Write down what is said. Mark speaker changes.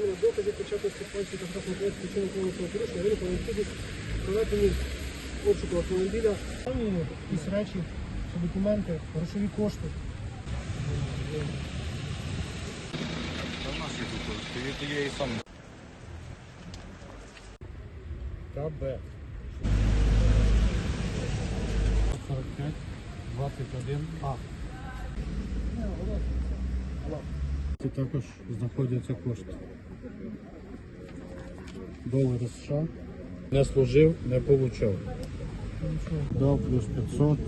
Speaker 1: доказів початку ситуації та причини кримінального порушення виникла необхідність проведення обшуку автомобіля. Якісь речі, документи, грошові кошти.
Speaker 2: Та.
Speaker 1: КБ.
Speaker 3: 45, 21 А. Тут також знаходяться кошти. Долари США. Не служив, не получав. Дав плюс 500.